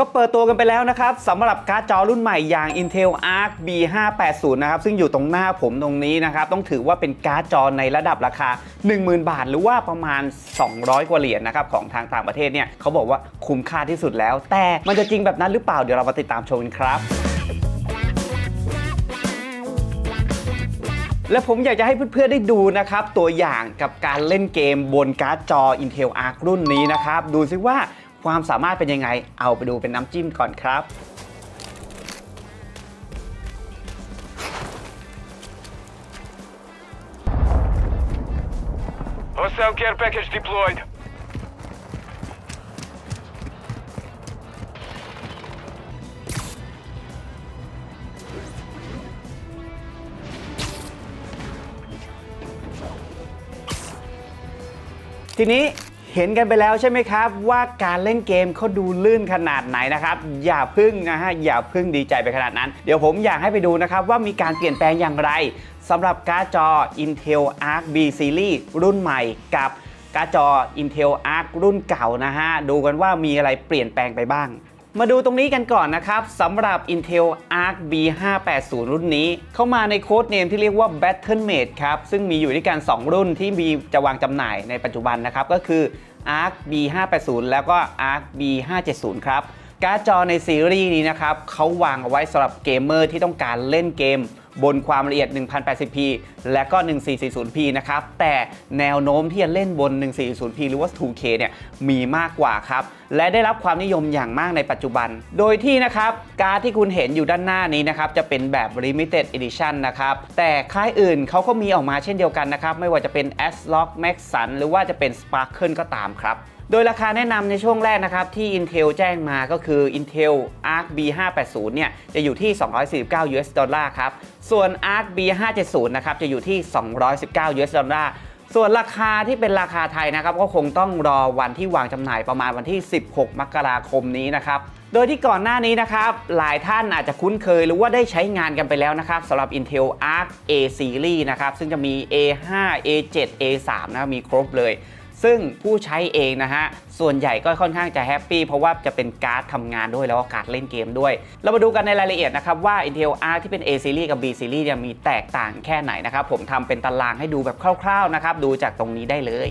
ก็เปิดตัวกันไปแล้วนะครับสำหรับการ์ดจอรุ่นใหม่อย่าง Intel Arc B580 นะครับ ซึ่งอยู่ตรงหน้าผมตรงนี้นะครับ ต้องถือว่าเป็นการ์ดจอในระดับราคา 10,000 บาท หรือว่าประมาณ 200 กว่าเหรียญนะครับ ของทางต่างประเทศเนี่ยเขาบอกว่าคุ้มค่าที่สุดแล้ว แต่มันจะจริงแบบนั้นหรือเปล่าเดี๋ยวเรามาติดตามชมกันครับและผมอยากจะให้เพื่อนๆได้ดูนะครับ ตัวอย่างกับการเล่นเกมบนการ์ดจอ Intel Arc รุ่นนี้นะครับ ดูซิว่า ความสามารถเป็นยังไง เอาไปดูเป็นน้ำจิ้มก่อนครับ Hostile care package deployed.. ทีนี้ เห็นกันไปแล้วใช่ไหมครับ ว่าการเล่นเกมเขาดูลื่นขนาดไหนนะครับ อย่าพึ่งนะฮะอย่าพึ่งดีใจไปขนาดนั้น เดี๋ยวผมอยากให้ไปดูนะครับว่ามีการเปลี่ยนแปลงอย่างไรสำหรับการ์ดจอ Intel Arc B Series รุ่นใหม่กับการ์ดจอ Intel Arc รุ่นเก่านะฮะดูกันว่ามีอะไรเปลี่ยนแปลงไปบ้าง มาดูตรงนี้กันก่อนนะครับสำหรับ Intel Arc B580 รุ่นนี้ เข้ามาในโค้ดเนมที่เรียกว่า Battle-Mate ครับ ซึ่งมีอยู่ด้วยกัน 2 รุ่นที่มีจะวางจำหน่ายในปัจจุบันนะครับ ก็คือ Arc B580 แล้วก็ Arc B570 ครับ การ์ดจอในซีรีส์นี้นะครับเขาวางเอาไว้สำหรับเกมเมอร์ที่ต้องการเล่นเกม บนความละเอียด 1080p และก็ 1440p นะครับ แต่แนวโน้มที่จะเล่นบน 1440p หรือว่า 2K เนี่ยมีมากกว่าครับ และได้รับความนิยมอย่างมากในปัจจุบัน โดยที่นะครับการ์ดที่คุณเห็นอยู่ด้านหน้านี้นะครับ จะเป็นแบบ limited edition นะครับ แต่ค่ายอื่นเขาก็มีออกมาเช่นเดียวกันนะครับ ไม่ว่าจะเป็น a s l o c Maxon หรือว่าจะเป็น Sparkle ก็ตามครับ โดยราคาแนะนำในช่วงแรกนะครับที่ Intel แจ้งมาก็คือ Intel Arc B580 เนี่ยจะอยู่ที่ 249 US ดอลลาร์ครับ ส่วน Arc B570 นะครับจะอยู่ที่ 219 US ดอลลาร์ส่วนราคาที่เป็นราคาไทยนะครับก็คงต้องรอวันที่วางจำหน่ายประมาณวันที่ 16 มกราคมนี้นะครับ โดยที่ก่อนหน้านี้นะครับ หลายท่านอาจจะคุ้นเคยหรือว่าได้ใช้งานกันไปแล้วนะครับสำหรับ Intel Arc A Series นะครับ ซึ่งจะมี A5 A7 A3 นะมีครบเลย ซึ่งผู้ใช้เองนะฮะ ส่วนใหญ่ก็ค่อนข้างจะแฮปปี้เพราะว่าจะเป็นการ์ดทำงานด้วยแล้วก็การ์ดเล่นเกมด้วย เรามาดูกันในรายละเอียดนะครับว่า Intel R ที่เป็น A Series กับ B Series เนี่ยมีแตกต่างแค่ไหนนะครับผมทำเป็นตารางให้ดูแบบคร่าวๆนะครับดูจากตรงนี้ได้เลย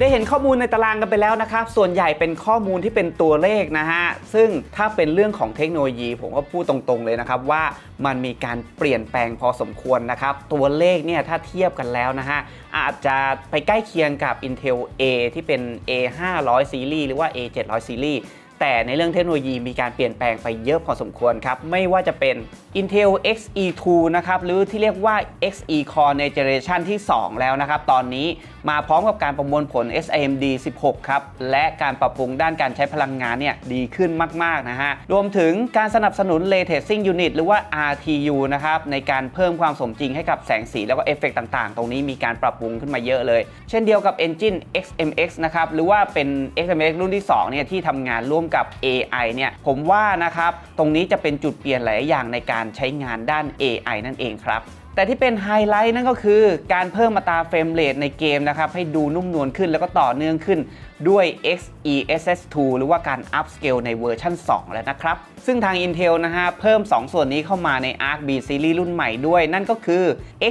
ได้เห็นข้อมูลในตารางกันไปแล้วนะครับ ส่วนใหญ่เป็นข้อมูลที่เป็นตัวเลขนะฮะ ซึ่งถ้าเป็นเรื่องของเทคโนโลยี ผมก็พูดตรงๆเลยนะครับว่ามันมีการเปลี่ยนแปลงพอสมควรนะครับ ตัวเลขเนี่ยถ้าเทียบกันแล้วนะฮะ อาจจะไปใกล้เคียงกับ Intel A ที่เป็น A 500 Series หรือว่า A 700 Series แต่ในเรื่องเทคโนโลยีมีการเปลี่ยนแปลงไปเยอะพอสมควรครับ ไม่ว่าจะเป็น Intel Xe2 นะครับ หรือที่เรียกว่า Xe Core ในเจเนอเรชันที่ 2 แล้วนะครับ ตอนนี้มาพร้อมกับการประมวลผล SIMD 16 ครับ และการปรับปรุงด้านการใช้พลังงานเนี่ยดีขึ้นมาก ๆ นะฮะ รวมถึงการสนับสนุน Ray Tracing Unit หรือว่า RTU นะครับ ในการเพิ่มความสมจริงให้กับแสงสีแล้วก็เอฟเฟกต่าง ๆ ตรงนี้มีการปรับปรุงขึ้นมาเยอะเลย เช่นเดียวกับ Engine XMX นะครับ หรือว่าเป็น XMX รุ่นที่2เนี่ยที่ทำงานร่วมกับ AI เนี่ยผมว่านะครับตรงนี้จะเป็นจุดเปลี่ยนหลายอย่างในการใช้งานด้าน AI นั่นเองครับแต่ที่เป็นไฮไลท์นั่นก็คือการเพิ่มมาตราเฟรมเรทในเกมนะครับให้ดูนุ่มนวลขึ้นแล้วก็ต่อเนื่องขึ้นด้วย XeSS2 หรือว่าการ up scale ในเวอร์ชัน2 แล้วนะครับ ซึ่งทาง Intel นะฮะเพิ่ม 2 ส่วนนี้เข้ามาใน Arc B Series รุ่นใหม่ด้วย นั่นก็คือ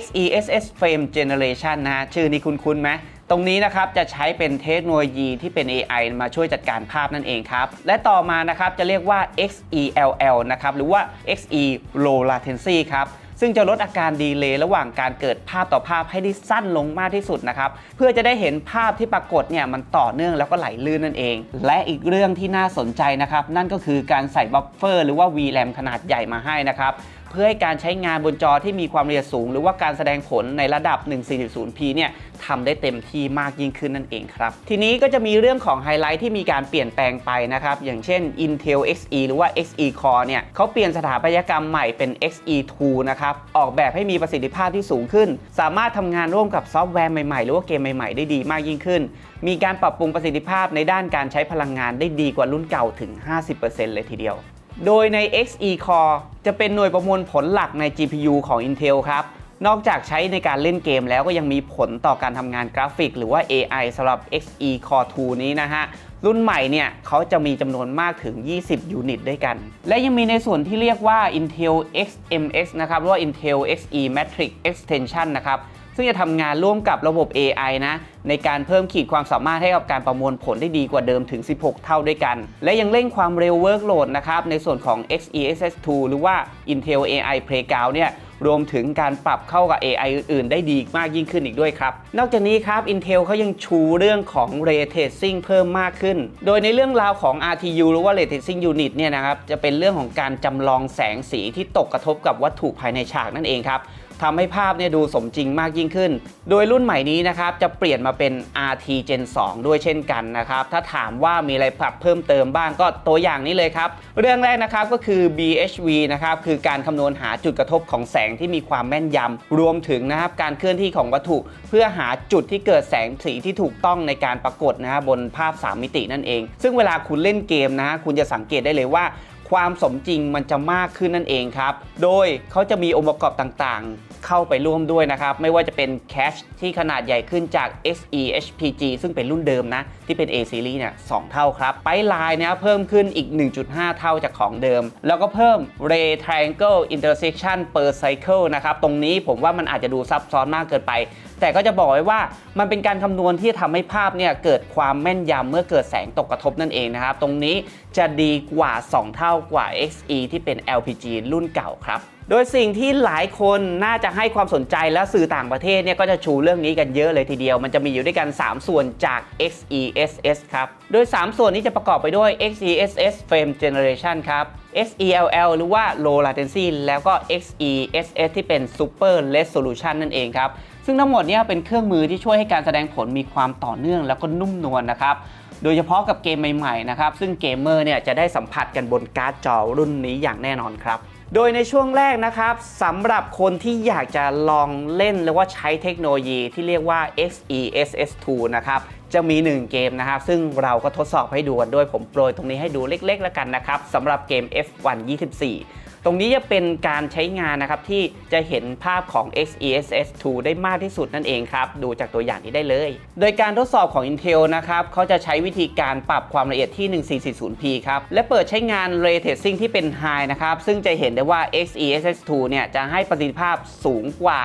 XeSS Frame Generation นะฮะชื่อนี้คุ้นๆไหม ตรงนี้นะครับจะใช้เป็นเทคโนโลยีที่เป็น AI มาช่วยจัดการภาพนั่นเองครับ และต่อมานะครับจะเรียกว่า XeLL นะครับหรือว่า Xe Low Latency ครับซึ่งจะลดอาการดีเลย์ระหว่างการเกิดภาพต่อภาพให้ได้สั้นลงมากที่สุดนะครับเพื่อจะได้เห็นภาพที่ปรากฏเนี่ยมันต่อเนื่องแล้วก็ไหลลื่นนั่นเอง และอีกเรื่องที่น่าสนใจนะครับนั่นก็คือการใส่บัฟเฟอร์หรือว่า VRAM ขนาดใหญ่มาให้นะครับ เพื่อให้การใช้งานบนจอที่มีความละเอียดสูง หรือว่าการแสดงผลในระดับ 1440p เนี่ยทำได้เต็มที่มากยิ่งขึ้นนั่นเองครับ ทีนี้ก็จะมีเรื่องของไฮไลท์ที่มีการเปลี่ยนแปลงไปนะครับ อย่างเช่น Intel Xe หรือว่า Xe Core เนี่ยเขาเปลี่ยนสถาปัตยกรรมใหม่เป็น Xe2 นะครับ ออกแบบให้มีประสิทธิภาพที่สูงขึ้น สามารถทำงานร่วมกับซอฟต์แวร์ใหม่ๆ หรือว่าเกมใหม่ๆ ได้ดีมากยิ่งขึ้น มีการปรับปรุงประสิทธิภาพในด้านการใช้พลังงานได้ดีกว่ารุ่นเก่าถึง 50%เลยทีเดียว โดยใน Xe Core จะเป็นหน่วยประมวลผลหลักใน GPU ของ Intel ครับ นอกจากใช้ในการเล่นเกมแล้วก็ยังมีผลต่อการทำงานกราฟิก หรือว่า AI สำหรับ Xe Core 2 นี้นะฮะ รุ่นใหม่เนี่ยเขาจะมีจำนวนมากถึง 20 ยูนิตด้วยกัน และยังมีในส่วนที่เรียกว่า Intel XMX นะครับหรือว่า Intel Xe Matrix Extension นะครับ ซึ่งจะทำงานร่วมกับระบบ AI นะ ในการเพิ่มขีดความสามารถให้กับการประมวลผลได้ดีกว่าเดิมถึง 16 เท่าด้วยกัน และยังเร่งความเร็ว workload นะครับในส่วนของ XeSS2 หรือว่า Intel AI Playground เนี่ยรวมถึงการปรับเข้ากับ AI อื่นๆ ได้ดีมากยิ่งขึ้นอีกด้วยครับ นอกจากนี้ครับ Intel เขายังชูเรื่องของ Ray Tracing เพิ่มมากขึ้น โดยในเรื่องราวของ RTU หรือว่า Ray Tracing Unit เนี่ยนะครับ จะเป็นเรื่องของการจำลองแสงสีที่ตกกระทบกับวัตถุภายในฉากนั่นเองครับ ทำให้ภาพเนี่ยดูสมจริงมากยิ่งขึ้น โดยรุ่นใหม่นี้นะครับจะเปลี่ยนมาเป็น RT Gen 2 ด้วยเช่นกันนะครับ ถ้าถามว่ามีอะไรปรับเพิ่มเติมบ้างก็ตัวอย่างนี้เลยครับ เรื่องแรกนะครับก็คือ BHV นะครับคือการคำนวณหาจุดกระทบของแสงที่มีความแม่นยำรวมถึงนะครับการเคลื่อนที่ของวัตถุ เพื่อหาจุดที่เกิดแสงสีที่ถูกต้องในการปรากฏนะฮะบนภาพ 3 มิตินั่นเอง ซึ่งเวลาคุณเล่นเกมนะฮะคุณจะสังเกตได้เลยว่า ความสมจริงมันจะมากขึ้นนั่นเองครับ โดยเขาจะมีองค์ประกอบต่างๆ เข้าไปร่วมด้วยนะครับ ไม่ว่าจะเป็นแคชที่ขนาดใหญ่ขึ้นจาก XE HPG ซึ่งเป็นรุ่นเดิมนะ ที่เป็น A series เนี่ยสเท่าครับ ไปลน์เนี่ยเพิ่มขึ้นอีก 1.5 เท่าจากของเดิม แล้วก็เพิ่ม Ray Triangle Intersection per Cycle นะครับ ตรงนี้ผมว่ามันอาจจะดูซับซ้อนมากเกินไป แต่ก็จะบอกไว้ว่ามันเป็นการคำนวณที่ทำให้ภาพเนี่ยเกิดความแม่นยำเมื่อเกิดแสงตกกระทบนั่นเองนะครับ ตรงนี้จะดีกว่า 2 เท่ากว่า XE ที่เป็น LPG รุ่นเก่าครับ โดยสิ่งที่หลายคนน่าจะให้ความสนใจและสื่อต่างประเทศเนี่ยก็จะชูเรื่องนี้กันเยอะเลยทีเดียว มันจะมีอยู่ด้วยกัน 3 ส่วนจาก XeSS ครับ โดย 3 ส่วนนี้จะประกอบไปด้วย XeSS Frame Generation ครับ XELL หรือว่า Low Latency แล้วก็ XeSS ที่เป็น Super Resolution นั่นเองครับ ซึ่งทั้งหมดนี้เป็นเครื่องมือที่ช่วยให้การแสดงผลมีความต่อเนื่องแล้วก็นุ่มนวลนะครับ โดยเฉพาะกับเกมใหม่ๆนะครับซึ่งเกมเมอร์เนี่ยจะได้สัมผัสกันบนการ์ดจอรุ่นนี้อย่างแน่นอนครับโดยในช่วงแรกนะครับสำหรับคนที่อยากจะลองเล่นหรือว่าใช้เทคโนโลยีที่เรียกว่า XeSS2 นะครับจะมี 1 เกมนะครับซึ่งเราก็ทดสอบให้ดูกันด้วยผมโปรยตรงนี้ให้ดูเล็กๆ แล้วกันนะครับสำหรับเกม F1 24 ตรงนี้จะเป็นการใช้งานนะครับที่จะเห็นภาพของ XeSS2 ได้มากที่สุดนั่นเองครับ ดูจากตัวอย่างนี้ได้เลย โดยการทดสอบของ Intel นะครับเขาจะใช้วิธีการปรับความละเอียดที่ 1440p ครับ และเปิดใช้งาน Ray Tracing ที่เป็น High นะครับ ซึ่งจะเห็นได้ว่า XeSS2 เนี่ยจะให้ประสิทธิภาพสูงกว่า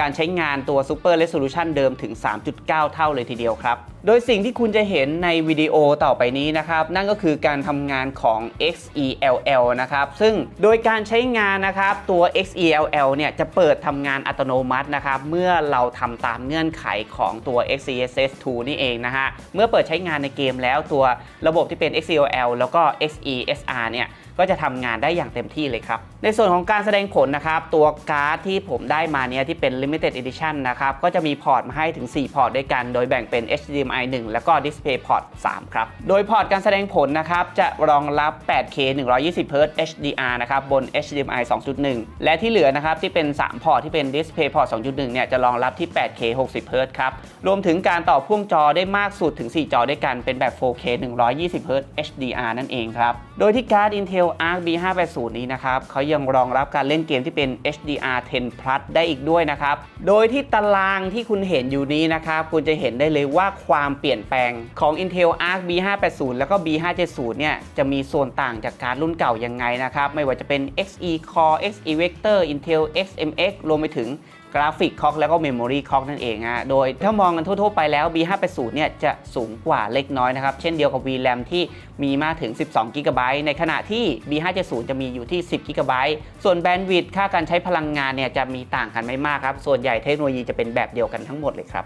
การใช้งานตัว Super Resolution เดิมถึง 3.9 เท่าเลยทีเดียวครับ โดยสิ่งที่คุณจะเห็นในวิดีโอต่อไปนี้นะครับ นั่นก็คือการทำงานของ XELL นะครับ ซึ่งโดยการใช้งานนะครับ ตัว XELL เนี่ยจะเปิดทำงานอัตโนมัตินะครับ เมื่อเราทำตามเงื่อนไขของตัว XeSS2 นี่เองนะฮะ เมื่อเปิดใช้งานในเกมแล้วตัวระบบที่เป็น XELL แล้วก็ XeSR เนี่ย ก็จะทำงานได้อย่างเต็มที่เลยครับ ในส่วนของการแสดงผลนะครับ ตัวการ์ดที่ผมได้มาเนี้ยที่เป็น Limited Edition นะครับ ก็จะมีพอร์ตมาให้ถึง 4 พอร์ตด้วยกัน โดยแบ่งเป็น HDMI 1 แล้วก็ DisplayPort 3 ครับ โดยพอร์ตการแสดงผลนะครับ จะรองรับ 8K 120Hz HDR นะครับ บน HDMI 2.1 และที่เหลือนะครับที่เป็น 3 พอร์ตที่เป็น DisplayPort 2.1 เนี่ยจะรองรับที่ 8K 60Hz ครับ รวมถึงการต่อพ่วงจอได้มากสุดถึง 4 จอด้วยกันเป็นแบบ 4K 120Hz HDR นั่นเองครับ โดยที่การ์ด Intel Arc B580 นี้นะครับเขายังรองรับการเล่นเกมที่เป็น HDR 10 Plus ได้อีกด้วยนะครับ โดยที่ตารางที่คุณเห็นอยู่นี้นะครับ คุณจะเห็นได้เลยว่าความเปลี่ยนแปลงของ Intel Arc B580 แล้วก็ B570 เนี่ยจะมีส่วนต่างจากการรุ่นเก่ายังไงนะครับ ไม่ว่าจะเป็น Xe Core Xe Vector Intel XMX รวมไปถึง กราฟิกคอกแล้วก็เมมโมรีคอกนั่นเองฮะโดยถ้ามองกันทั่วๆไปแล้ว B580 เนี่ยจะสูงกว่าเล็กน้อยนะครับ เช่นเดียวกับ VRAM ที่มีมากถึง 12 g b ในขณะที่ B570 จะมีอยู่ที่ 10 g b ส่วนแบนด์วิดต์ค่าการใช้พลังงานเนี่ยจะมีต่างกันไม่มากครับ ส่วนใหญ่เทคโนโลยีจะเป็นแบบเดียวกันทั้งหมดเลยครับ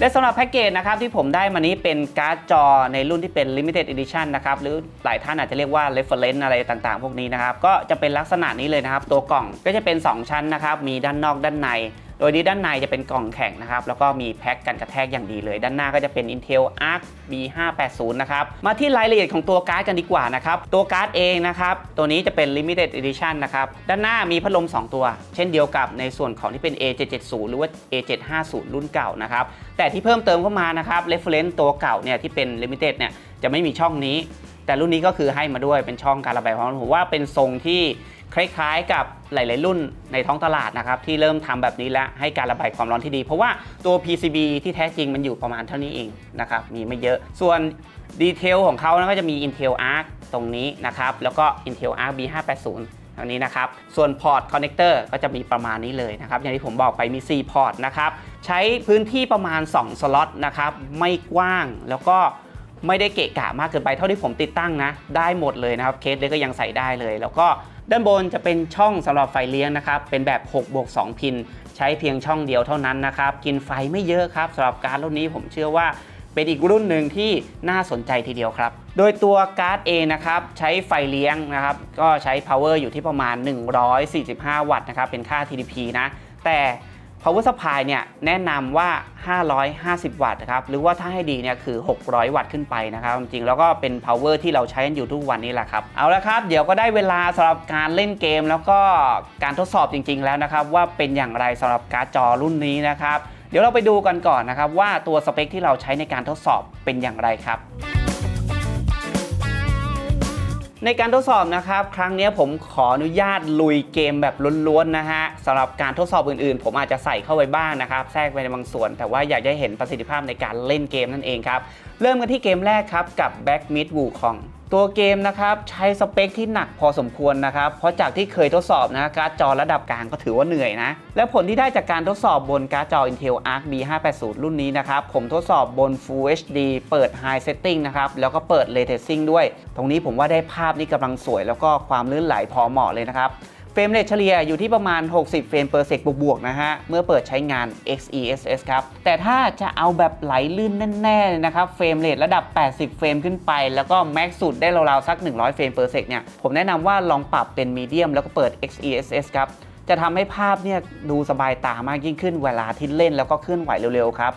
และสำหรับแพ็กเกจนะครับที่ผมได้มานี้เป็นการ์ดจอในรุ่นที่เป็น Limited Edition นะครับหรือหลายท่านอาจจะเรียกว่า Reference อะไรต่างๆ พวกนี้นะครับก็จะเป็นลักษณะนี้เลยนะครับ ตัวกล่องก็จะเป็น 2 ชั้นนะครับมีด้านนอกด้านใน โดยที่ด้านในจะเป็นกล่องแข็งนะครับ แล้วก็มีแพ็กกันกระแทกอย่างดีเลย ด้านหน้าก็จะเป็น Intel Arc B580 นะครับ มาที่รายละเอียดของตัวการ์ดกันดีกว่านะครับ ตัวการ์ดเองนะครับ ตัวนี้จะเป็น Limited Edition นะครับ ด้านหน้ามีพัดลม 2 ตัว เช่นเดียวกับในส่วนของที่เป็น A770 หรือว่า A750 รุ่นเก่านะครับ แต่ที่เพิ่มเติมเข้ามานะครับ reference ตัวเก่าเนี่ยที่เป็น Limited เนี่ยจะไม่มีช่องนี้ แต่รุ่นนี้ก็คือให้มาด้วยเป็นช่องการระบายความร้อนผมว่าเป็นทรงที่ คล้ายๆ กับหลาย ๆ รุ่นในท้องตลาดนะครับที่เริ่มทำแบบนี้แล้วให้การระบายความร้อนที่ดี เพราะว่าตัว PCB ที่แท้จริงมันอยู่ประมาณเท่านี้เองนะครับมีไม่เยอะส่วนดีเทลของเขานะก็จะมี Intel Arc ตรงนี้นะครับแล้วก็ Intel Arc B580 อันนี้นะครับ ส่วนพอร์ตคอนเน c เตอร์ก็จะมีประมาณนี้เลยนะครับ อย่างที่ผมบอกไปมี 4 พอร์ตนะครับ ใช้พื้นที่ประมาณ 2 สล็อตนะครับ ไม่กว้างแล้วก็ไม่ได้เกะกะมากเกินไปเท่าที่ผมติดตั้งนะ ได้หมดเลยนะครับ เคสเล็กก็ยังใส่ได้เลย แล้วก็ ด้านบนจะเป็นช่องสำหรับไฟเลี้ยงนะครับ เป็นแบบ6บวก2พิน ใช้เพียงช่องเดียวเท่านั้นนะครับ กินไฟไม่เยอะครับสำหรับการรุ่นนี้ผมเชื่อว่าเป็นอีกรุ่นหนึ่งที่น่าสนใจทีเดียวครับ โดยตัวการ์ดเองนะครับใช้ไฟเลี้ยงนะครับ ก็ใช้ power อยู่ที่ประมาณ 145 วัตต์นะครับ เป็นค่า TDP นะ แต่ power supply เนี่ยแนะนำว่า 550 วัตต์นะครับหรือว่าถ้าให้ดีเนี่ยคือ 600 วัตต์ขึ้นไปนะครับจริงๆแล้วก็เป็น power ที่เราใช้กันอยู่ทุกวันนี้แหละครับเอาละครับ เดี๋ยวก็ได้เวลาสำหรับการเล่นเกม แล้วก็การทดสอบจริง ๆ แล้วนะครับ ว่าเป็นอย่างไรสำหรับการ์ดจอรุ่นนี้นะครับ เดี๋ยวเราไปดูกันก่อนนะครับว่าตัวสเปคที่เราใช้ในการทดสอบเป็นอย่างไรครับ ในการทดสอบนะครับ ครั้งนี้ผมขออนุญาตลุยเกมแบบล้วนๆนะฮะสำหรับการทดสอบอื่นๆ ผมอาจจะใส่เข้าไปบ้างนะครับ แทรกไปในบางส่วน แต่ว่าอยากจะเห็นประสิทธิภาพในการเล่นเกมนั่นเองครับ เริ่มกันที่เกมแรกครับ กับ Back Mid Wukong ตัวเกมนะครับใช้สเปคที่หนักพอสมควรนะครับ เพราะจากที่เคยทดสอบนะการ์ดจอระดับกลางก็ถือว่าเหนื่อยนะ และผลที่ได้จากการทดสอบบนการ์ดจอ Intel Arc B580 รุ่นนี้นะครับ ผมทดสอบบน Full HD เปิด High Setting นะครับ แล้วก็เปิด Ray Tracing ด้วย ตรงนี้ผมว่าได้ภาพนี่กำลังสวย แล้วก็ความลื่นไหลพอเหมาะเลยนะครับ เฟรมเรทเฉลี่ยอยู่ที่ประมาณ 60 เฟรม per sec บวกๆนะฮะ เมื่อเปิดใช้งาน XeSS ครับ แต่ถ้าจะเอาแบบไหลลื่นแน่ๆเลยนะครับ เฟรมเรทระดับ 80 เฟรมขึ้นไป แล้วก็แม็กสุดได้ราวๆสัก 100 เฟรม per sec เนี่ย ผมแนะนำว่าลองปรับเป็นมีเดียมแล้วก็เปิด XeSS ครับจะทำให้ภาพเนี่ยดูสบายตามากยิ่งขึ้นเวลาที่เล่นแล้วก็เคลื่อนไหวเร็วๆครับ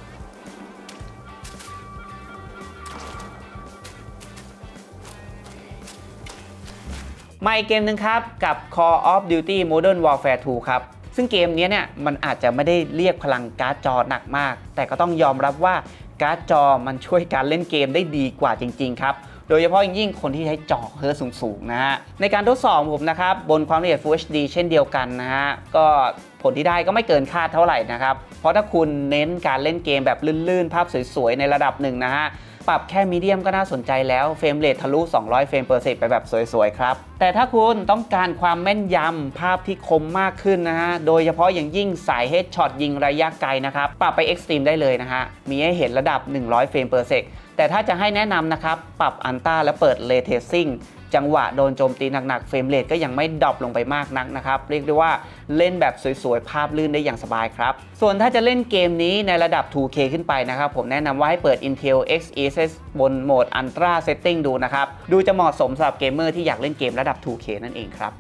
มาอีกเกมหนึ่งครับกับ Call of Duty Modern Warfare 2 ครับซึ่งเกมนี้เนี่ยมันอาจจะไม่ได้เรียกพลังการ์ดจอหนักมาก แต่ก็ต้องยอมรับว่าการ์ดจอมันช่วยการเล่นเกมได้ดีกว่าจริง ๆ ครับ โดยเฉพาะยิ่งคนที่ใช้จอเฮิร์ตสูง ๆ นะฮะ ในการทดสอบผมนะครับ บนความละเอียด Full HD เช่นเดียวกันนะฮะ ก็ผลที่ได้ก็ไม่เกินคาดเท่าไหร่นะครับ เพราะถ้าคุณเน้นการเล่นเกมแบบลื่น ๆ ภาพสวย ๆ ในระดับหนึ่งนะฮะ ปรับแค่มีเดียมก็น่าสนใจแล้วเฟรมเรททะลุ 200 เฟรมเปอร์เซกไปแบบสวยๆ ครับ แต่ถ้าคุณต้องการความแม่นยำภาพที่คมมากขึ้นนะฮะ โดยเฉพาะอย่างยิ่งสายเฮดช็อตยิงระยะไกลนะครับ ปรับไป Extreme ได้เลยนะฮะ มีให้เห็นระดับ 100 เฟรมเปอร์เซกแต่ถ้าจะให้แนะนำนะครับ ปรับอันต้าและเปิดเลเทซิ่ง จังหวะโดนโจมตีหนักๆเฟรมเรทก็ยังไม่ดรอปลงไปมากนักนะครับเรียกได้ว่าเล่นแบบสวยๆ ภาพลื่นได้อย่างสบายครับ ส่วนถ้าจะเล่นเกมนี้ในระดับ 2K ขึ้นไปนะครับผมแนะนำว่าให้เปิด Intel XeSS บนโหมด Ultra Setting ดูนะครับ ดูจะเหมาะสมสำหรับเกมเมอร์ที่อยากเล่นเกมระดับ 2K นั่นเองครับ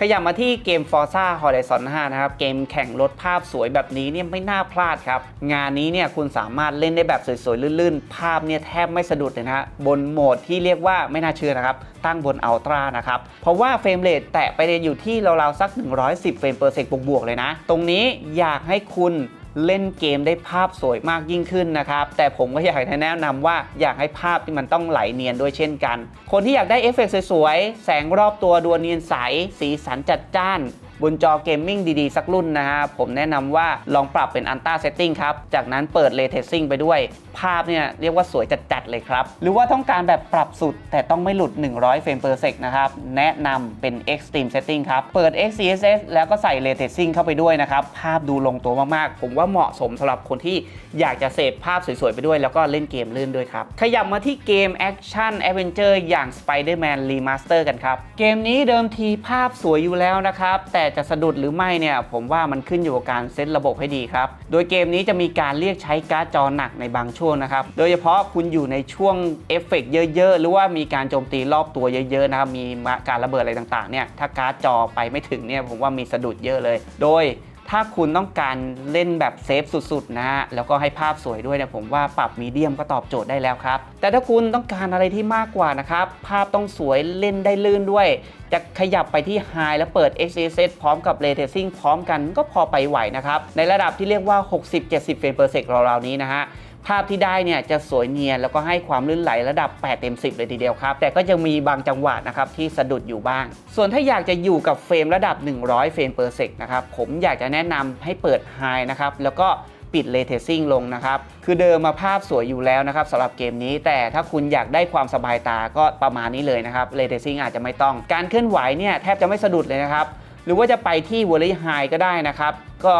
ขยับมาที่เกม Forza Horizon 5 นะครับ เกมแข่งรถภาพสวยแบบนี้เนี่ยไม่น่าพลาดครับ งานนี้เนี่ยคุณสามารถเล่นได้แบบสวยๆ ลื่นๆ ภาพเนี่ยแทบไม่สะดุดเลยนะฮะบนโหมดที่เรียกว่าไม่น่าเชื่อนะครับตั้งบนอัลตร้านะครับ เพราะว่าเฟรมเรทแตะไปอยู่ที่ราวๆ สัก 110 เฟรมเปอร์เซกบวกๆเลยนะ ตรงนี้อยากให้คุณ เล่นเกมได้ภาพสวยมากยิ่งขึ้นนะครับ แต่ผมก็อยากแนะนำว่าอยากให้ภาพที่มันต้องไหลเนียนด้วยเช่นกัน คนที่อยากได้เอฟเฟกต์สวยๆ แสงรอบตัวดวเนียนใส สีสันจัดจ้าน บนจอเกมมิ่งดีๆ สักรุ่นนะฮะผมแนะนำว่าลองปรับเป็นอันต้าเซตติ้งครับ จากนั้นเปิดเลเทซิ่งไปด้วย ภาพเนี่ยเรียกว่าสวยจัดๆเลยครับ หรือว่าต้องการแบบปรับสุด แต่ต้องไม่หลุด 100 เฟรม per sec นะครับ แนะนำเป็น Extreme Setting ครับ เปิด XeSS แล้วก็ใส่ Ray Tracing เข้าไปด้วยนะครับ ภาพดูลงตัวมากๆ ผมว่าเหมาะสมสำหรับคนที่อยากจะเสพภาพสวยๆไปด้วย แล้วก็เล่นเกมลื่นด้วยครับขยับมาที่เกม Action Adventure อย่าง Spider-Man Remaster กันครับเกมนี้เดิมทีภาพสวยอยู่แล้วนะครับแต่จะสะดุดหรือไม่เนี่ยผมว่ามันขึ้นอยู่กับการเซตระบบให้ดีครับ โดยเกมนี้จะมีการเรียกใช้การ์ดจอหนักในบางช่วงนะครับ โดยเฉพาะคุณอยู่ในช่วงเอฟเฟกต์เยอะๆ หรือว่ามีการโจมตีรอบตัวเยอะๆนะครับ มีการระเบิดอะไรต่างๆเนี่ย ถ้าการ์ดจอไปไม่ถึงเนี่ยผมว่ามีสะดุดเยอะเลย โดย ถ้าคุณต้องการเล่นแบบเซฟสุดๆนะฮะแล้วก็ให้ภาพสวยด้วยเนี่ยผมว่าปรับมีเดียมก็ตอบโจทย์ได้แล้วครับ แต่ถ้าคุณต้องการอะไรที่มากกว่านะครับ ภาพต้องสวยเล่นได้ลื่นด้วย จะขยับไปที่ High แล้วเปิด XSS พร้อมกับ Ray Tracing พร้อมกันก็พอไปไหวนะครับ ในระดับที่เรียกว่า 60-70เฟรมเปอร์เซกเราวๆนี้นะฮะ ภาพที่ได้เนี่ยจะสวยเนียนแล้วก็ให้ความลื่นไหลระดับ 8 เต็ม 10 เลยทีเดียวครับ แต่ก็จะมีบางจังหวะนะครับที่สะดุดอยู่บ้าง ส่วนถ้าอยากจะอยู่กับเฟรมระดับ 100 เฟรม per sec นะครับผมอยากจะแนะนำให้เปิด High นะครับแล้วก็ปิด Ray Tracing ลงนะครับ คือเดิมมาภาพสวยอยู่แล้วนะครับสำหรับเกมนี้ แต่ถ้าคุณอยากได้ความสบายตาก็ประมาณนี้เลยนะครับ Ray Tracing อาจจะไม่ต้อง การเคลื่อนไหวเนี่ยแทบจะไม่สะดุดเลยนะครับ หรือว่าจะไปที่ Very High ก็ได้นะครับ ก็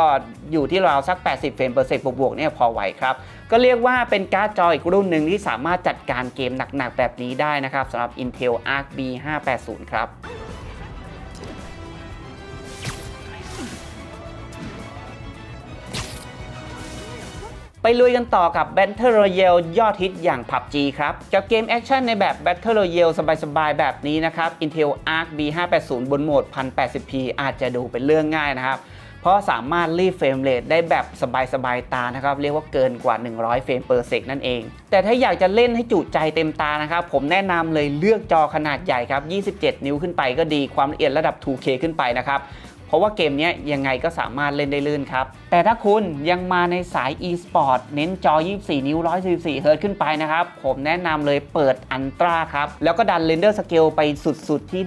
อยู่ที่ราวสัก 80 เฟรมเปอร์เซ็นต์บวกๆเนี่ยพอไหวครับ ก็เรียกว่าเป็นการ์ดจออีกรุ่นหนึ่งที่สามารถจัดการเกมหนักๆ แบบนี้ได้นะครับสำหรับ Intel Arc B 580 ครับไปลุยกันต่อกับ Battle Royale ยอดฮิตอย่าง PUBG ครับ กับเกมแอคชั่นในแบบ Battle Royale สบายๆ แบบนี้นะครับ Intel Arc B580 บนโหมด 1080p อาจจะดูเป็นเรื่องง่ายนะครับ ราะสามารถรีเฟรมเรทได้แบบสบายๆตานะครับ เรียกว่าเกินกว่า 100 เฟรมเพอร์เซกนั่นเอง แต่ถ้าอยากจะเล่นให้จุใจเต็มตานะครับ ผมแนะนำเลยเลือกจอขนาดใหญ่ครับ 27 นิ้วขึ้นไปก็ดีความละเอียดระดับ 2K ขึ้นไปนะครับ เพราะว่าเกมนี้ยังไงก็สามารถเล่นได้ลื่นครับ แต่ถ้าคุณยังมาในสาย e-sport เน้นจอ 24 นิ้ว 144 เฮิร์ตซ์ขึ้นไปนะครับ ผมแนะนำเลยเปิดอันตราครับ แล้วก็ดันเรนเดอร์สเกลไปสุดๆที่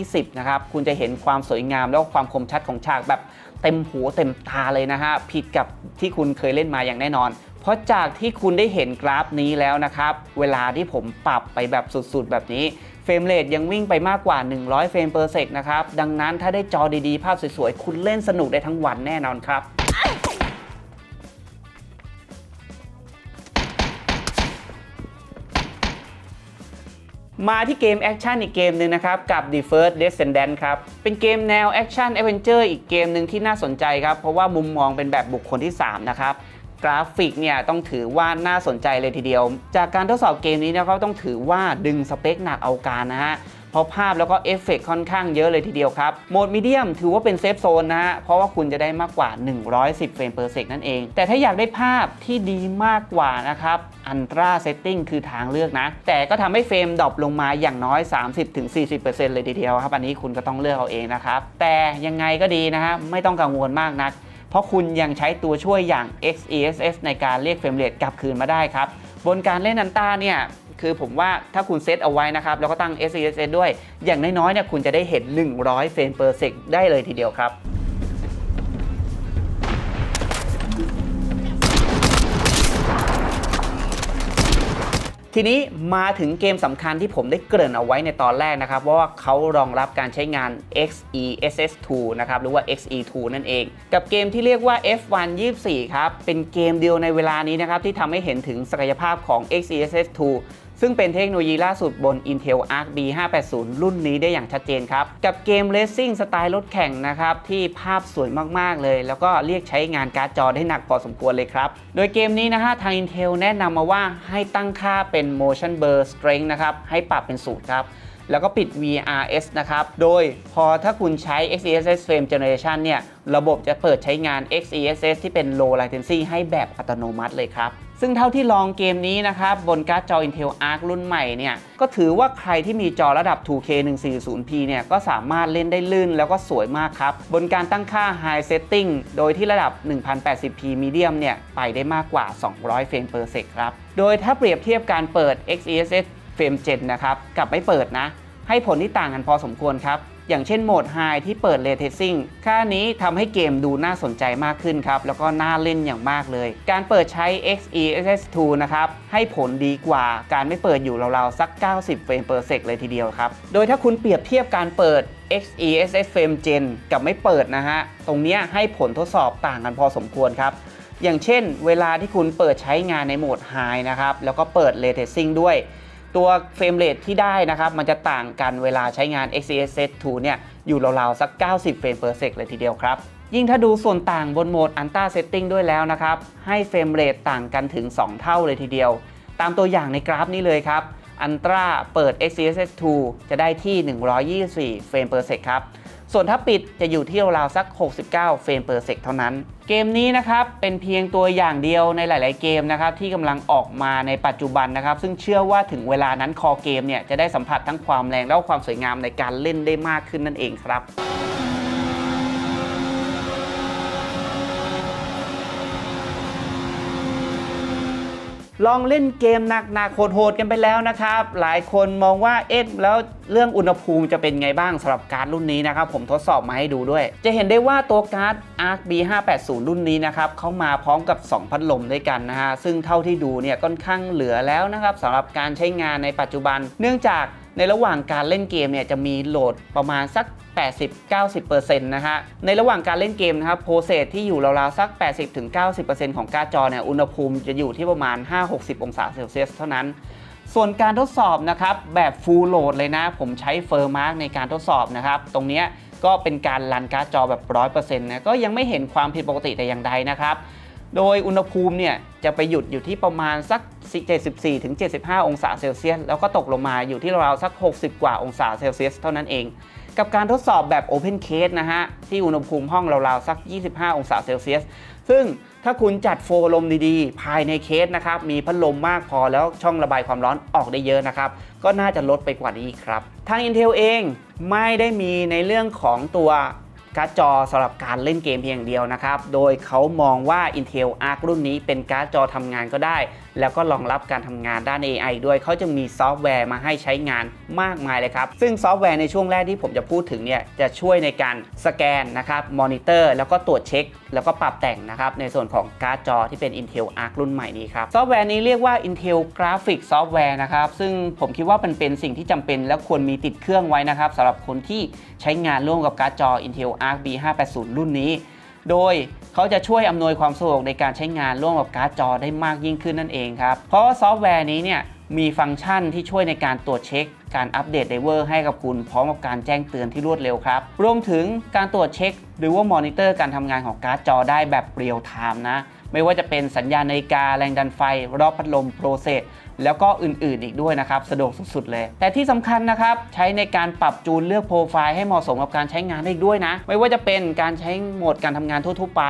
120 นะครับ คุณจะเห็นความสวยงามแล้วก็ความคมชัดของฉากแบบเต็มหูเต็มตาเลยนะฮะผิดกับที่คุณเคยเล่นมาอย่างแน่นอน เพราะจากที่คุณได้เห็นกราฟนี้แล้วนะครับ เวลาที่ผมปรับไปแบบสุดๆ แบบนี้เฟรมเรทยังวิ่งไปมากกว่า 100 เฟรม per sec นะครับ ดังนั้นถ้าได้จอดีๆ ภาพสวยๆ คุณเล่นสนุกได้ทั้งวันแน่นอนครับมาที่เกมแอคชั่นอีกเกมหนึ่งนะครับ กับ The First Descendant ครับ เป็นเกมแนวแอคชั่นแอดเวนเจอร์อีกเกมหนึ่งที่น่าสนใจครับ เพราะว่ามุมมองเป็นแบบบุคคลที่ 3 นะครับ กราฟิกเนี่ยต้องถือว่าน่าสนใจเลยทีเดียว จากการทดสอบเกมนี้นะครับต้องถือว่าดึงสเปคหนักเอาการนะฮะเพราะภาพแล้วก็เอฟเฟกต์ค่อนข้างเยอะเลยทีเดียวครับ โหมดมีเดียมถือว่าเป็นเซฟโซนนะฮะ เพราะว่าคุณจะได้มากกว่า 110 เฟรม per sec นั่นเอง แต่ถ้าอยากได้ภาพที่ดีมากกว่านะครับอันตราเซตติ้งคือทางเลือกนะ แต่ก็ทำให้เฟรมดรอปลงมาอย่างน้อย 30-40%เลยทีเดียวครับ อันนี้คุณก็ต้องเลือกเอาเองนะครับ แต่ยังไงก็ดีนะฮะไม่ต้องกังวลมากนัก เพราะคุณยังใช้ตัวช่วยอย่าง XeSS ในการเรียกเฟรมเรทกลับคืนมาได้ครับ บนการเล่นอันต้าเนี่ยคือผมว่าถ้าคุณเซตเอาไว้นะครับ แล้วก็ตั้ง SESS ด้วย อย่างน้อยๆเนี่ยคุณจะได้เห็น 100 เฟรม per sec ได้เลยทีเดียวครับ ทีนี้มาถึงเกมสำคัญที่ผมได้เกริ่นเอาไว้ในตอนแรกนะครับว่าเขารองรับการใช้งาน XeSS2 นะครับหรือว่า XE2 นั่นเอง กับเกมที่เรียกว่า F1 24 ครับ เป็นเกมเดียวในเวลานี้นะครับที่ทำให้เห็นถึงศักยภาพของ XeSS2 ซึ่งเป็นเทคโนโลยีล่าสุดบน Intel Arc B580 รุ่นนี้ได้อย่างชัดเจนครับ กับเกม Racing สไตล์รถแข่งนะครับ ที่ภาพสวยมาก ๆ เลย แล้วก็เรียกใช้งานการ์ดจอได้หนักพอสมควรเลยครับ โดยเกมนี้นะฮะทาง Intel แนะนำมาว่าให้ตั้งค่าเป็น Motion Blur Strength นะครับ ให้ปรับเป็นศูนย์ครับแล้วก็ปิด VRS นะครับ โดยพอถ้าคุณใช้ XeSS Frame Generation เนี่ย ระบบจะเปิดใช้งาน XeSS ที่เป็น Low Latency ให้แบบอัตโนมัติเลยครับ ซึ่งเท่าที่ลองเกมนี้นะครับ บนการ์ดจอ Intel Arc รุ่นใหม่เนี่ย ก็ถือว่าใครที่มีจอระดับ 2K 140p เนี่ย ก็สามารถเล่นได้ลื่นแล้วก็สวยมากครับ บนการตั้งค่า High Setting โดยที่ระดับ 1080p Medium เนี่ย ไปได้มากกว่า 200 เฟรม per sec ครับ โดยถ้าเปรียบเทียบการเปิด XeSS Frame Gen นะครับ กับไม่เปิดนะ ให้ผลที่ต่างกันพอสมควรครับ อย่างเช่นโหมด High ที่เปิด Ray Tracing ค่านี้ทำให้เกมดูน่าสนใจมากขึ้นครับ แล้วก็น่าเล่นอย่างมากเลย การเปิดใช้ XeSS2 นะครับ ให้ผลดีกว่าการไม่เปิดอยู่ราวๆ สัก 90 เฟรม per sec เลยทีเดียวครับ โดยถ้าคุณเปรียบเทียบการเปิด XeSS Frame Gen กับไม่เปิดนะฮะ ตรงเนี้ยให้ผลทดสอบต่างกันพอสมควรครับอย่างเช่น เวลาที่คุณเปิดใช้งานในโหมด High นะครับ แล้วก็เปิด Ray Tracing ด้วย ตัวเฟรมเรทที่ได้นะครับ มันจะต่างกันเวลาใช้งาน XES Z2 เนี่ยอยู่ราวๆสัก 90 เฟรม per sec เลยทีเดียวครับ ยิ่งถ้าดูส่วนต่างบนโหมด Ultra Setting ด้วยแล้วนะครับ ให้เฟรมเรทต่างกันถึง 2 เท่าเลยทีเดียว ตามตัวอย่างในกราฟนี้เลยครับ Ultra เปิด XeSS2 จะได้ที่ 124 เฟรม per sec ครับ ส่วนถ้าปิดจะอยู่ที่ราวๆสัก 69 เฟรมเปอร์เซกเท่านั้น เกมนี้นะครับ เป็นเพียงตัวอย่างเดียวในหลาย ๆ เกมนะครับ ที่กำลังออกมาในปัจจุบันนะครับ ซึ่งเชื่อว่าถึงเวลานั้นคอเกมเนี่ย จะได้สัมผัสทั้งความแรงและความสวยงามในการเล่นได้มากขึ้นนั่นเองครับ ลองเล่นเกมหนักๆโหดๆกันไปแล้วนะครับ หลายคนมองว่าเอ๊ะแล้วเรื่องอุณหภูมิจะเป็นไงบ้างสำหรับการ์ดรุ่นนี้นะครับ ผมทดสอบมาให้ดูด้วย จะเห็นได้ว่าตัวการ์ด ARC B580 รุ่นนี้นะครับเขามาพร้อมกับ 2 พัดลมด้วยกันนะฮะซึ่งเท่าที่ดูเนี่ยค่อนข้างเหลือแล้วนะครับสำหรับการใช้งานในปัจจุบัน เนื่องจาก ในระหว่างการเล่นเกมเนี่ยจะมีโหลดประมาณสัก 80-90%นะฮะ ในระหว่างการเล่นเกมนะครับโปรเซสที่อยู่ราวๆสัก 80-90%ของการ์ดจอเนี่ยอุณหภูมิจะอยู่ที่ประมาณ 5-60 องศาเซลเซียสเท่านั้นส่วนการทดสอบนะครับแบบ full load เลยนะ ผมใช้เฟอร์มาร์กในการทดสอบนะครับ ตรงนี้ก็เป็นการรันการ์ดจอแบบ 100%นะก็ยังไม่เห็นความผิดปกติแต่อย่างใดนะครับ โดยอุณหภูมิเนี่ย จะไปหยุดอยู่ที่ประมาณสัก 74-75 องศาเซลเซียส แล้วก็ตกลงมาอยู่ที่ราวๆสัก 60 กว่าองศาเซลเซียสเท่านั้นเอง กับการทดสอบแบบ Open Case นะฮะ ที่อุณหภูมิห้องราวๆสัก 25 องศาเซลเซียส ซึ่งถ้าคุณจัดโฟลมดีๆ ภายในเคสนะครับ มีพัดลมมากพอแล้วช่องระบายความร้อนออกได้เยอะนะครับ ก็น่าจะลดไปกว่านี้อีกครับ ทาง Intel เองไม่ได้มีในเรื่องของตัว การ์ดจอสำหรับการเล่นเกมเพียงอย่างเดียวนะครับ โดยเขามองว่า Intel Arc รุ่นนี้เป็นการ์ดจอทำงานก็ได้ แล้วก็รองรับการทำงานด้าน AI ด้วย เขาจะมีซอฟต์แวร์มาให้ใช้งานมากมายเลยครับ ซึ่งซอฟต์แวร์ในช่วงแรกที่ผมจะพูดถึงเนี่ย จะช่วยในการสแกนนะครับ มอนิเตอร์ แล้วก็ตรวจเช็คแล้วก็ปรับแต่งนะครับในส่วนของการ์ดจอที่เป็น Intel Arc รุ่นใหม่นี้ครับ ซอฟต์แวร์นี้เรียกว่า Intel Graphics Software นะครับ ซึ่งผมคิดว่าเป็นเป็นสิ่งที่จำเป็นและควรมีติดเครื่องไว้นะครับสำหรับคนที่ใช้งานร่วมกับการ์ดจอ Intel Arc B580 รุ่นนี้ โดยเขาจะช่วยอำนวยความสะดวกในการใช้งานร่วมกับการ์ดจอได้มากยิ่งขึ้นนั่นเองครับ เพราะว่าซอฟต์แวร์นี้เนี่ยมีฟังก์ชันที่ช่วยในการตรวจเช็ค การอัปเดตไดเวอร์ให้กับคุณ พร้อมกับการแจ้งเตือนที่รวดเร็วครับ รวมถึงการตรวจเช็ค หรือว่ามอนิเตอร์การทำงานของการ์ดจอได้แบบเรียลไทม์นะ ไม่ว่าจะเป็นสัญญาณนาฬิกาแรงดันไฟ รอบพัดลมโปรเซส แล้วก็อื่นๆอีกด้วยนะครับ สะดวกสุดๆเลย แต่ที่สำคัญนะครับ ใช้ในการปรับจูนเลือกโปรไฟล์ให้เหมาะสมกับการใช้งานได้อีกด้วยนะ ไม่ว่าจะเป็นการใช้โหมดการทำงานทั่วๆไป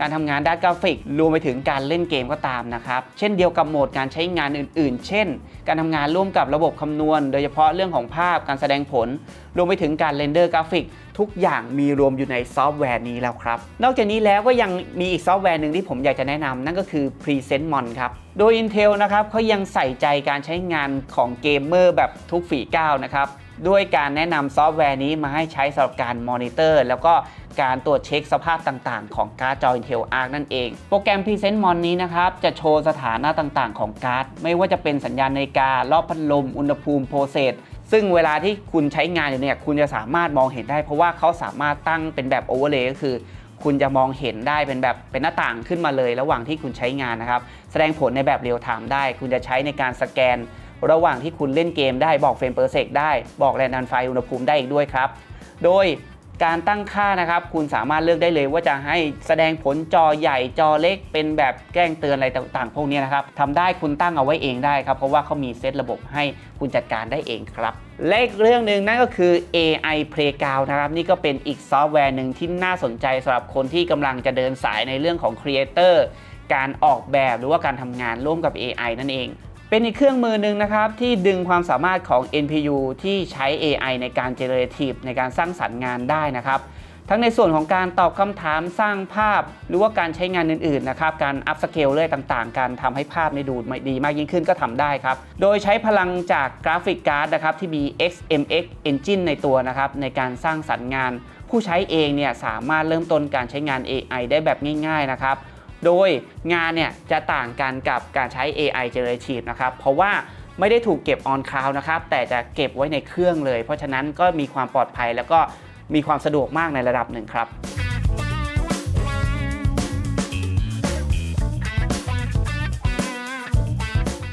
การทำงานด้านกราฟิก รวมไปถึงการเล่นเกมก็ตามนะครับ เช่นเดียวกับโหมดการใช้งานอื่นๆ เช่น การทำงานร่วมกับระบบคำนวณ โดยเฉพาะเรื่องของภาพ การแสดงผล รวมไปถึงการเรนเดอร์กราฟิก ทุกอย่างมีรวมอยู่ในซอฟต์แวร์นี้แล้วครับ นอกจากนี้แล้วก็ยังมีอีกซอฟต์แวร์หนึ่งที่ผมอยากจะแนะนำนั่นก็คือ PresentMon ครับ โดย Intel นะครับเขายังใส่ใจการใช้งานของเกมเมอร์แบบทุกฝีก้าวนะครับด้วยการแนะนำซอฟต์แวร์นี้มาให้ใช้สำหรับการมอนิเตอร์ แล้วก็การตรวจเช็คสภาพต่างๆ ของการ์ดจอ Intel Arc นั่นเอง โปรแกรม PresentMon นี้นะครับ จะโชว์สถานะต่างๆ ของการ์ด ไม่ว่าจะเป็นสัญญาณนาฬิการอบพัดลม อุณหภูมิโปรเซส ซึ่งเวลาที่คุณใช้งานอยู่เนี่ยคุณจะสามารถมองเห็นได้ เพราะว่าเขาสามารถตั้งเป็นแบบโอเวอร์เลย์ก็คือ คุณจะมองเห็นได้เป็นแบบเป็นหน้าต่างขึ้นมาเลย ระหว่างที่คุณใช้งานนะครับ แสดงผลในแบบเรียลไทม์ได้ คุณจะใช้ในการสแกน ระหว่างที่คุณเล่นเกมได้บอกเฟรมเปอร์เซกได้บอกแรงดันไฟอุณหภูมิได้อีกด้วยครับ โดย การตั้งค่านะครับ คุณสามารถเลือกได้เลยว่าจะให้แสดงผลจอใหญ่จอเล็ก เป็นแบบแจ้งเตือนอะไรต่างๆ พวกนี้นะครับทำได้คุณตั้งเอาไว้เองได้ครับ เพราะว่าเขามีเซตระบบให้คุณจัดการได้เองครับและอีกเรื่องหนึ่งนั่นก็คือ AI Playground นะครับ นี่ก็เป็นอีกซอฟต์แวร์หนึ่งที่น่าสนใจสำหรับคนที่กำลังจะเดินสายในเรื่องของ Creator การออกแบบหรือว่าการทำงานร่วมกับ AI นั่นเอง เป็นอีกเครื่องมือหนึ่งนะครับที่ดึงความสามารถของ NPU ที่ใช้ AI ในการ generative ในการสร้างสรรค์งานได้นะครับ ทั้งในส่วนของการตอบคำถามสร้างภาพ หรือว่าการใช้งานอื่นๆนะครับการอัพสเกลเรื่อยต่างๆ การทำให้ภาพในดูดีมากยิ่งขึ้นก็ทำได้ครับ โดยใช้พลังจากกราฟิกการ์ดนะครับที่มี XMX Engine ในตัวนะครับในการสร้างสรรค์งาน ผู้ใช้เองเนี่ยสามารถเริ่มต้นการใช้งาน AI ได้แบบง่ายๆนะครับ โดยงานเนี่ยจะต่างกันกับการใช้ AI Generative นะครับ เพราะว่าไม่ได้ถูกเก็บ on cloud นะครับ แต่จะเก็บไว้ในเครื่องเลย เพราะฉะนั้นก็มีความปลอดภัยแล้วก็มีความสะดวกมากในระดับหนึ่งครับ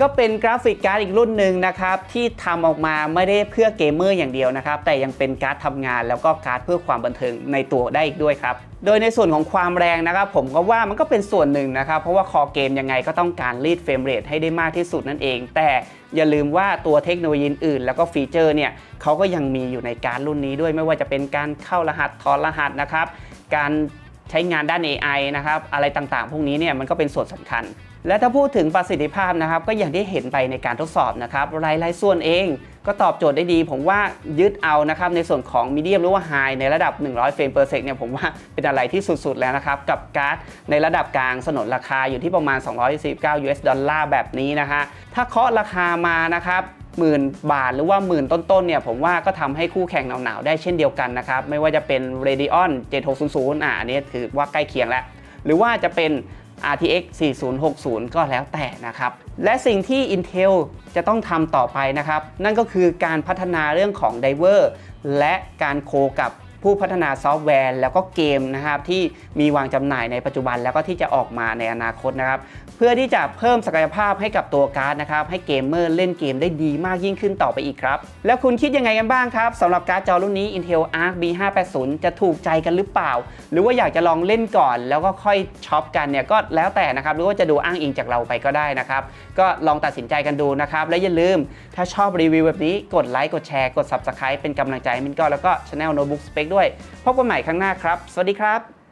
ก็เป็นกราฟิกการ์ดอีกรุ่นหนึ่งนะครับที่ทำออกมาไม่ได้เพื่อเกมเมอร์อย่างเดียวนะครับแต่ยังเป็นการ์ดทำงานแล้วก็การ์ดเพื่อความบันเทิงในตัวได้อีกด้วยครับโดยในส่วนของความแรงนะครับ ผมก็ว่ามันก็เป็นส่วนหนึ่งนะครับ เพราะว่าคอเกมยังไงก็ต้องการรีดเฟรมเรทให้ได้มากที่สุดนั่นเอง แต่อย่าลืมว่าตัวเทคโนโลยีอื่น แล้วก็ฟีเจอร์เนี่ยเขาก็ยังมีอยู่ในการรุ่นนี้ด้วยไม่ว่าจะเป็นการเข้ารหัสถอนรหัสนะครับ การใช้งานด้าน AI นะครับ อะไรต่างๆ พวกนี้เนี่ยมันก็เป็นส่วนสำคัญ และถ้าพูดถึงประสิทธิภาพนะครับ ก็อย่างที่เห็นไปในการทดสอบนะครับหลายส่วนเองก็ตอบโจทย์ได้ดี ผมว่ายึดเอานะครับในส่วนของมีเดียมหรือว่าไฮในระดับ 100 เฟรม per sec เนี่ยผมว่าเป็นอะไรที่สุด ๆ แล้วนะครับ กับการ์ดในระดับกลางสนนราคาอยู่ที่ประมาณ 249 US ดอลลาร์แบบนี้นะฮะถ้าเคาะราคามานะครับหมื่นบาทหรือว่าหมื่นต้นๆเนี่ยผมว่าก็ทำให้คู่แข่งหนาวๆได้เช่นเดียวกันนะครับ ไม่ว่าจะเป็น Radeon 7600อ่าอันนี้ถือว่าใกล้เคียงแล้ว หรือว่าจะเป็น RTX 4060 ก็แล้วแต่นะครับ และสิ่งที่ Intel จะต้องทำต่อไปนะครับ นั่นก็คือการพัฒนาเรื่องของ diver และการโคกับผู้พัฒนาซอฟต์แวร์แล้วก็เกมนะครับที่มีวางจำหน่ายในปัจจุบันแล้วก็ที่จะออกมาในอนาคตนะครับ พื่อที่จะเพิ่มศักยภาพให้กับตัวการ์ดนะครับให้เกมเมอร์เล่นเกมได้ดีมากยิ่งขึ้นต่อไปอีกครับ แล้วคุณคิดยังไงกันบ้างครับสำหรับการ์ดจอรุ่นนี้ Intel Arc B580 จะถูกใจกันหรือเปล่า หรือว่าอยากจะลองเล่นก่อน แล้วก็ค่อยช็อปกันเนี่ยก็แล้วแต่นะครับหรือว่าจะดูอ้างอิงจากเราไปก็ได้นะครับก็ลองตัดสินใจกันดูนะครับและอย่าลืมถ้าชอบรีวิวแบบนี้กดไลค์กดแชร์กด Subscribe เป็นกำลังใจให้มินก็แล้วก็ Channel Notebook Spec ด้วยพบกันใหม่ครั้งหน้าครับ สวัสดีครับ